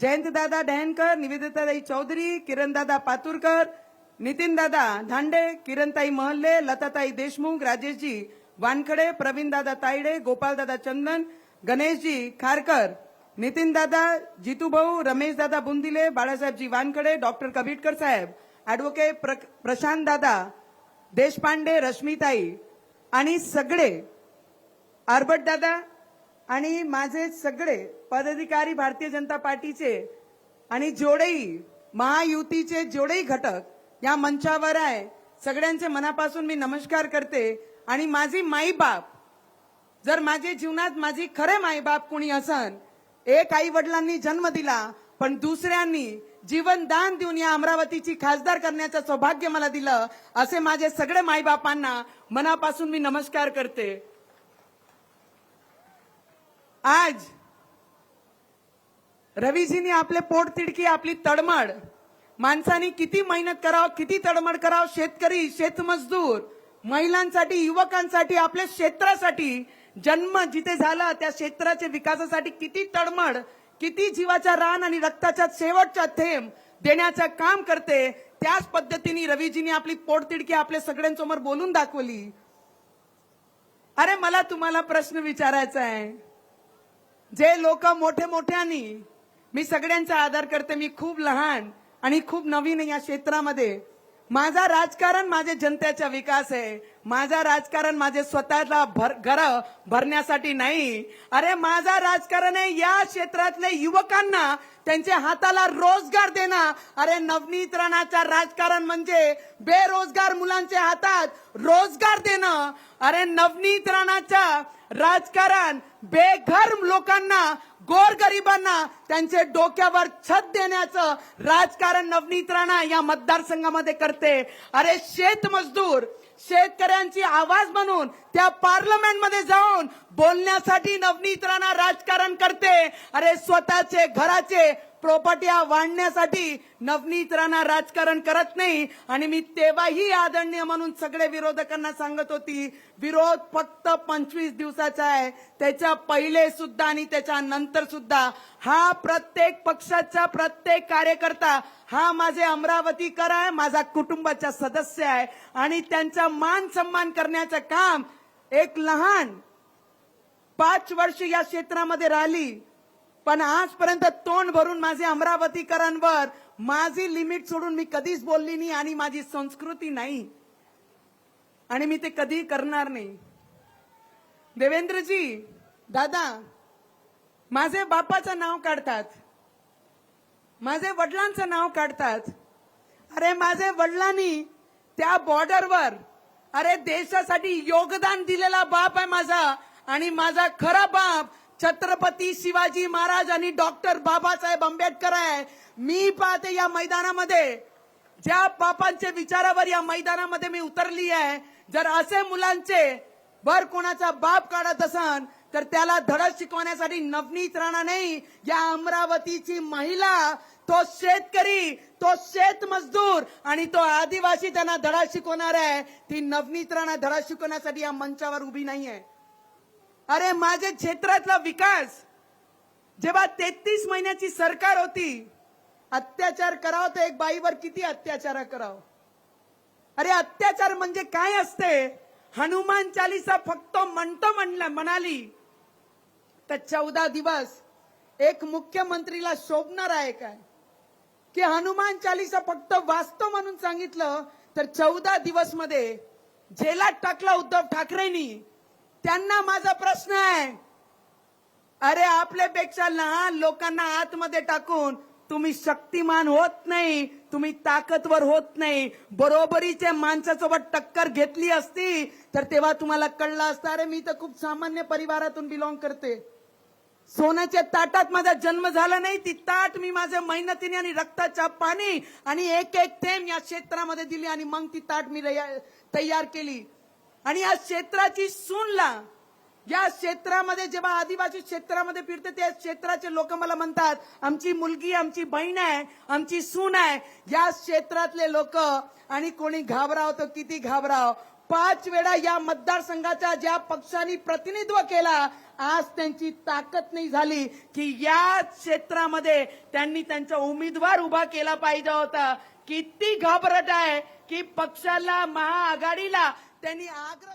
जयंतदादा डहनकर निवेदिताताई चौधरी किरणदादा पातुरकर नितीनदादा धांडे किरणताई महल्ले लताताई देशमुख राजेशजी वानखडे प्रवीणदादा तायडे गोपालदादा चंदन गणेशजी खारकर नितीनदादा जितूभाऊ रमेशदादा बुंदिले बाळासाहेबजी वानखडे डॉक्टर कबीटकर साहेब ॲडव्होकेट प्र, प्रशांत दादा देशपांडे रश्मीताई आणि सगळे आरबटदादा आणि माझे सगळे पदाधिकारी भारतीय जनता पार्टीचे आणि जेवढेही महायुतीचे जेवढेही घटक या मंचावर आहे सगळ्यांचे मनापासून मी नमस्कार करते. आणि माझी माईबाप जर माझे जीवनात माझी खरे माईबाप कुणी असन एक आई वडिलांनी जन्म दिला पण दुसऱ्यांनी जीवन दान देऊन या अमरावतीची खासदार करण्याचं सौभाग्य मला दिलं असे माझे सगळे माईबापांना मनापासून मी नमस्कार करते. आज रवीजींनी आपले पोट तिडकी आपली तडमड. माणसांनी किती मेहनत करावं किती तडमड करावं? शेतकरी शेतमजदूर महिलांसाठी युवकांसाठी आपल्या क्षेत्रासाठी जन्म जिथे झाला त्या क्षेत्राच्या विकासासाठी किती तडमड किती जीवाचा रान आणि रक्ताचा शेवटचा थेंब देण्याचं काम करते. त्याच पद्धतीने रवीजींनी आपली पोटतिडकी आपल्या सगळ्यांसमोर बोलून दाखवली. अरे मला तुम्हाला प्रश्न विचारायचा आहे. जे लोक मोठे मोठ्यानी मी सगळ्यांचा आदर करते मी खूप लहान आणि खूप नवीन या क्षेत्रामध्ये. माझा राजकारण माझे जनतेचा विकास आहे. माझा राजकारण माझे स्वतःला भर घर भरण्यासाठी नाही. अरे माझा राजकारण आहे या क्षेत्रातल्या युवकांना त्यांच्या हाताला रोजगार देणं. अरे नवनीतरणाचा राजकारण म्हणजे बेरोजगार मुलांच्या हातात रोजगार देणं. अरे नवनीकरणाचा राजकारण बेघर लोकांना गोरगरिबांना त्यांचे डोक्यावर छत देण्याचं राजकारण नवनीत राणा या मतदारसंघामध्ये करते. अरे शेतमजदूर शेतकऱ्यांची आवाज म्हणून त्या पार्लमेंटमध्ये जाऊन बोलण्यासाठी नवनीत राणा राजकारण करते. अरे स्वतःचे घराचे प्रॉपर्ट्या वाढण्यासाठी नवनीतरांना राजकारण करत नाही. आणि मी तेव्हाही आदरणीय म्हणून सगळे विरोधकांना सांगत होती विरोध फक्त पंचवीस दिवसाचा आहे. त्याच्या पहिले सुद्धा आणि त्याच्या नंतर सुद्धा. हा प्रत्येक पक्षाचा प्रत्येक कार्यकर्ता हा माझे अमरावतीकर आहे माझा कुटुंबाचा सदस्य आहे. आणि त्यांचा मान सन्मान करण्याचं काम एक लहान पाच वर्ष या क्षेत्रामध्ये राहिली. पण आजपर्यंत तोंड भरून माझे अमरावतीकरांवर माझी लिमिट सोडून मी कधीच बोलली नाही आणि माझी संस्कृती नाही. आणि मी ते कधी करणार नाही. देवेंद्रजी दादा माझे बापाचं नाव काढतात. माझे वडिलांचं नाव काढतात. अरे माझे वडिलांनी त्या बॉर्डरवर अरे देशासाठी योगदान दिलेला बाप आहे माझा आणि माझा खरा बाप छत्रपती शिवाजी महाराज आणि डॉक्टर बाबासाहेब आंबेडकर आहे. मी पाहते या मैदानामध्ये. ज्या बापांच्या विचारावर या मैदानामध्ये मी उतरली आहे. जर असे मुलांचे बर कोणाचा बाप काढत असन तर त्याला धडा शिकवण्यासाठी नवनीत राणा नाही. या अमरावतीची महिला तो शेतकरी तो शेतमजदूर आणि तो आदिवासी त्यांना धडा शिकवणार आहे. ती नवनीत राणा धडा शिकवण्यासाठी या मंचावर उभी नाही आहे अरे माझ्या क्षेत्रातला विकास. जेव्हा तेहतीस महिन्याची सरकार होती अत्याचार करावं तर एक बाईवर किती अत्याचार करावं? अरे अत्याचार म्हणजे काय असते? हनुमान चालिसा फक्त म्हणतो म्हणला म्हणाली. तर चौदा दिवस एक मुख्यमंत्रीला शोभणार आहे काय? की हनुमान चालिसा फक्त वाचतो म्हणून सांगितलं तर चौदा दिवसमध्ये जेलात टाकला उद्धव ठाकरेंनी. त्यांना माझा प्रश्न आहे. अरे आपल्यापेक्षा लहान लोकांना आतमध्ये टाकून तुम्ही शक्तिमान होत नाही तुम्ही ताकदवर होत नाही. बरोबरीच्या माणसासोबत टक्कर घेतली असती तर तेव्हा तुम्हाला कळलं असतं अरे मी तर खूप सामान्य परिवारातून बिलॉंग करते. सोन्याच्या ताटात माझा जन्म झाला नाही ती ताट मी माझ्या मेहनतीने आणि रक्ताच्या पाणी आणि एक एक थेंब या क्षेत्रामध्ये दिली आणि मग ती ताट मी तयार केली. आणि या क्षेत्राची सूनला या क्षेत्रामध्ये जेव्हा आदिवासी क्षेत्रामध्ये फिरते त्या क्षेत्राचे लोक मला म्हणतात आमची मुलगी आमची बहीण आहे आमची सून आहे. या क्षेत्रातले लोक आणि कोणी घाबराव तर किती घाबराव? पाच वेळा या मतदारसंघाचा ज्या पक्षांनी प्रतिनिधित्व केला आज त्यांची ताकद नाही झाली की या क्षेत्रामध्ये त्यांनी त्यांचा उमेदवार उभा केला पाहिजे होता. किती घाबरट आहे की पक्षाला महाआघाडीला tenía agro.